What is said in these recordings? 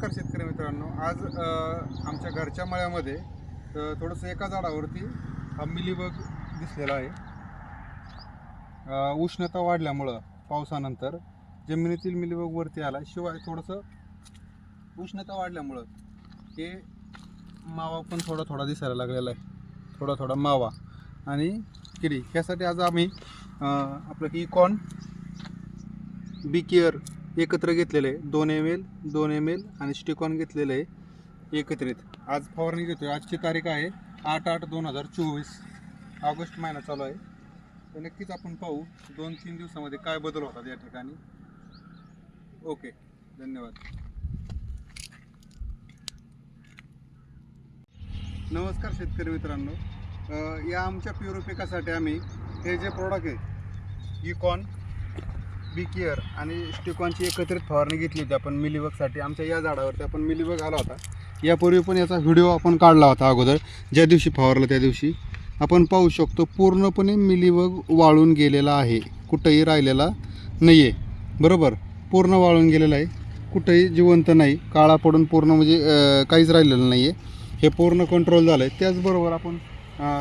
नमस्कार शेतकरी मित्रांनो. आज आमच्या घरच्या मळ्यामध्ये थोडंसं एका झाडावरती हा मिलीबग दिसलेला आहे. उष्णता वाढल्यामुळं पावसानंतर जमिनीतील मिलीबग वरती आला. शिवाय थोडंसं उष्णता वाढल्यामुळं हे मावा पण थोडा थोडा दिसायला लागलेला आहे. थोडा थोडा मावा आणि किडी ह्यासाठी आज आम्ही आपलं ही कॉर्न बी केअर एकत्र घेतलेलं आहे. दोन एम एल दोन एम एल आणि स्टिकॉन घेतलेलं आहे. एकत्रित. आज फवारणी घेतोय. आजची तारीख आहे आठ आठ दोन हजार चोवीस. ऑगस्ट महिना चालू आहे. तर नक्कीच आपण पाहू दोन तीन दिवसामध्ये काय बदल होतात या ठिकाणी. ओके. धन्यवाद. नमस्कार शेतकरी मित्रांनो. या आमच्या प्युरो आम्ही हे जे प्रोडक्ट आहे इकॉन बी केअर आणि स्टिकॉनची एकत्रित फवारणी घेतली होती आपण मिलीबगसाठी आमच्या या झाडावरती आपण मिलीबग आला होता. यापूर्वी पण याचा व्हिडिओ आपण काढला होता अगोदर. ज्या दिवशी फवारलं त्या दिवशी. आपण पाहू शकतो पूर्णपणे मिलीबग वाळून गेलेला आहे. कुठंही राहिलेला नाही आहे बरोबर? पूर्ण वाळून गेलेला आहे. कुठंही जिवंत नाही. काळा पडून पूर्ण म्हणजे काहीच राहिलेलं नाही आहे हे पूर्ण कंट्रोल झालं आहे त्याचबरोबर आपण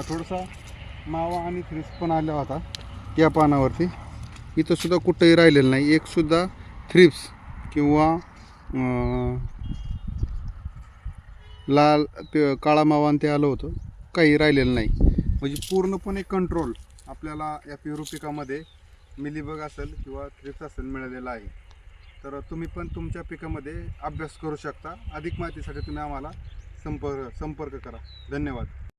थोडासा मावा आणि थ्रिस पण आला होता या पानावरती. इथंसुद्धा कुठंही राहिलेलं नाही. एकसुद्धा थ्रिप्स किंवा लाल प- काळा मावान ते आलं होतं. काही राहिलेलं नाही. म्हणजे पूर्णपणे कंट्रोल आपल्याला या पेरू पिकामध्ये मिलीबग असेल किंवा थ्रिप्स असेल मिळालेला आहे. तर तुम्ही पण तुमच्या पिकामध्ये अभ्यास करू शकता. अधिक माहितीसाठी तुम्ही आम्हाला संपर्क संपर्क करा. धन्यवाद.